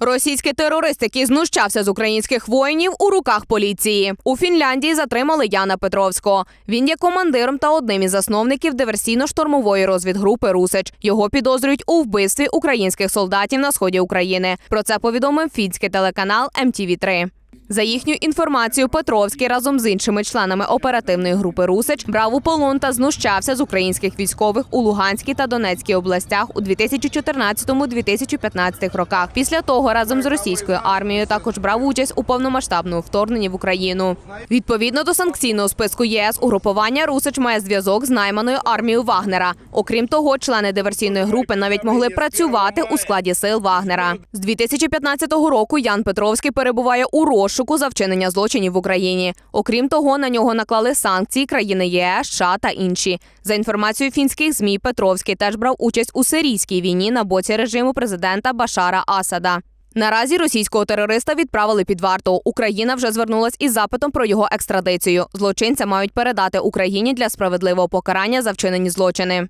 Російський терорист, який знущався з українських воїнів, у руках поліції. У Фінляндії затримали Яна Петровського. Він є командиром та одним із засновників диверсійно-штурмової розвідгрупи Русич. Його підозрюють у вбивстві українських солдатів на сході України. Про це повідомив фінський телеканал MTV 3 за їхню інформацією, Петровський разом з іншими членами оперативної групи Русич брав у полон та знущався з українських військових у Луганській та Донецькій областях у 2014-2015 роках. Після того разом з російською армією також брав участь у повномасштабному вторгненні в Україну. Відповідно до санкційного списку єС, угрупування Русич має зв'язок з найманою армією Вагнера. Окрім того, члени диверсійної групи навіть могли працювати у складі сил Вагнера. З 2015 року Ян Петровський перебуває у розшуку за вчинення злочинів в Україні. Окрім того, на нього наклали санкції країни ЄС, США та інші. За інформацією фінських змі, Петровський теж брав участь у сирійській війні на боці режиму президента Башара Асада. Наразі російського терориста відправили під варту. Україна вже звернулась із запитом про його екстрадицію. Злочинця мають передати Україні для справедливого покарання за вчинені злочини.